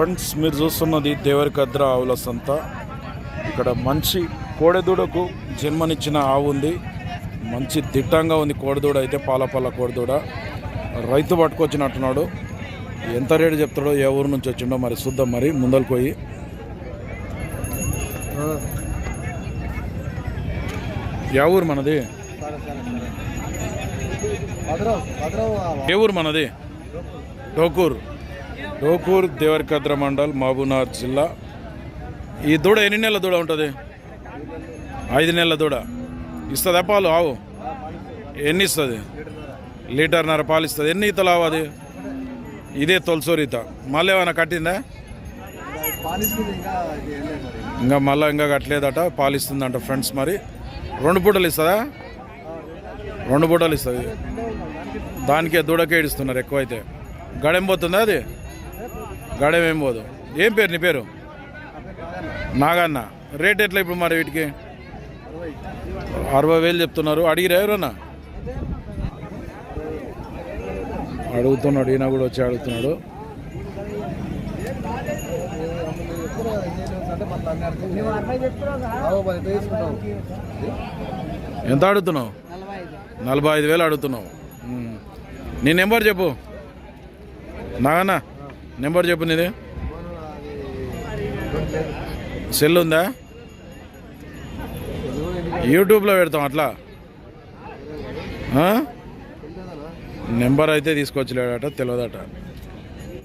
Friends మీరు చూస్తున్నది దేవరికద్ర ఆవుల సంత. ఇక్కడ మంచి కోడెదూడకు జన్మనిచ్చిన ఆవు ఉంది. మంచి దిట్టంగా ఉంది కోడెదూడ అయితే పాలపాల కోడెదూడ. రైతు పట్టుకొచ్చినట్టున్నాడు. ఎంత రేటు చెప్తాడో ఏ ఊరు నుంచి వచ్చిండో మరి చూద్దాం మరి ముందరకు పోయి. ఏ ఊరు మనది? ఏ ఊరు మనది? టోకూర్ డోకూర్ దేవరకద్ర మండల్ మహబూనార్ జిల్లా. ఈ దూడ ఎన్ని నెలల దూడ ఉంటుంది? ఐదు నెలల దూడ. ఇస్తుందా పాలు? ఆవు. ఎన్ని ఇస్తుంది? లీటర్న్నర పాలు ఇస్తుంది. ఎన్ని ఈతలు ఆవు అది? ఇదే తొలసూరు ఈత. మళ్ళీ ఏమైనా కట్టిందా? ఇంకా మళ్ళీ ఇంకా కట్టలేదట. పాలిస్తుందంట ఫ్రెండ్స్ మరి. రెండు పూటలు ఇస్తుందా? రెండు పూటలు ఇస్తుంది. దానికే దూడకే ఇస్తున్నారు ఎక్కువైతే. గడెం పోతుందా అది? గడెం ఏం పోదు. ఏం పేరు నీ పేరు? నాగన్న. రేట్ ఎట్లా ఇప్పుడు మరి వీటికి? అరవై వేలు చెప్తున్నారు. అడిగిరా ఎవరన్నా? అడుగుతున్నాడు ఈయన కూడా వచ్చి అడుగుతున్నాడు. ఎంత అడుగుతున్నావు? నలభై ఐదు. వేలు అడుగుతున్నావు. నీ నెంబర్ చెప్పు. నాగన్నా. నెంబర్ చెప్పు నీది. సెల్ ఉందా? యూట్యూబ్లో పెడతాం అట్లా. నెంబర్ అయితే తీసుకొచ్చలేడట తెలియదట